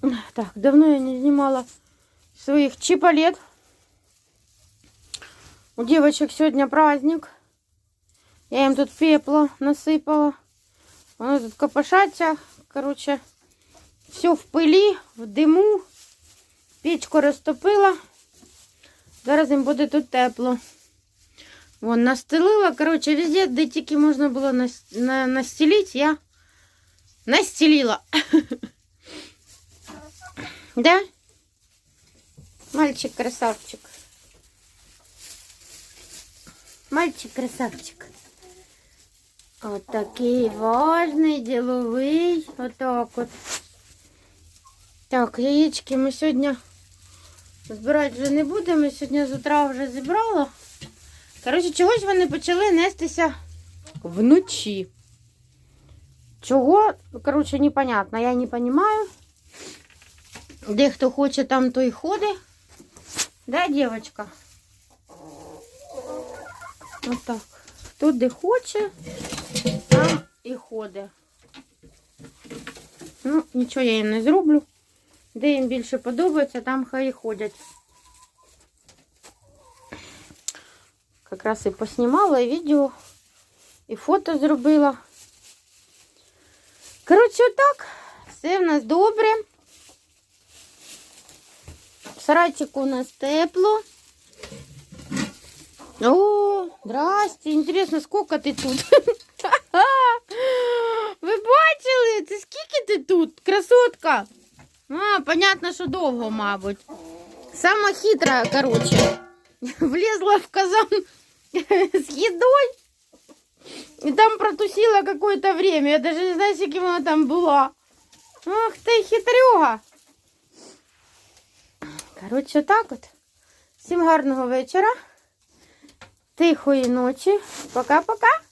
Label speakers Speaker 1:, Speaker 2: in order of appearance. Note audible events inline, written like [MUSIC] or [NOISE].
Speaker 1: Так, давно я не снимала своих чипалет. У девочек сегодня праздник. Я им тут пепла насыпала. Вони тут копошаться. Короче, все в пилі, в диму. Печку розтопила. Зараз їм буде тут тепло. Вон, настелила. Короче, везде, де тільки можна було на, настелити, я настелила. [LAUGHS] Да? Мальчик красавчик. Мальчик красавчик. Вот такий важний, діловий. Отак от. Так, яєчки ми сьогодні збирати вже не будемо. Сьогодні з утра вже зібрала. Коротше, чогось вони почали нестися вночі. Чого? Коротше, непонятно. Я не розумію. Де хто хоче, там той ходить. Да, дівчинка? Отак. Хто де хоче, там і ходить. Ну, нічого я їм не зроблю. Де їм більше подобається, там хай і ходять. Якраз і поснімала і відео, і фото зробила. Коротше, отак. Все в нас добре. В сарайчику у нас тепло. О, здрасте. Интересно, сколько ти тут? [LAUGHS] Ви бачили? Ти скільки ти тут, красотка? А, понятно, що довго, мабуть. Сама хитра, короче. [LAUGHS] Влезла в казан [LAUGHS] с едой. И там протусила какое-то время. Я даже не знаю, скільки вона там була. Ах ти хитрюга. Коротше, так от. Всім гарного вечора. Тихої ночі. Пока-пока.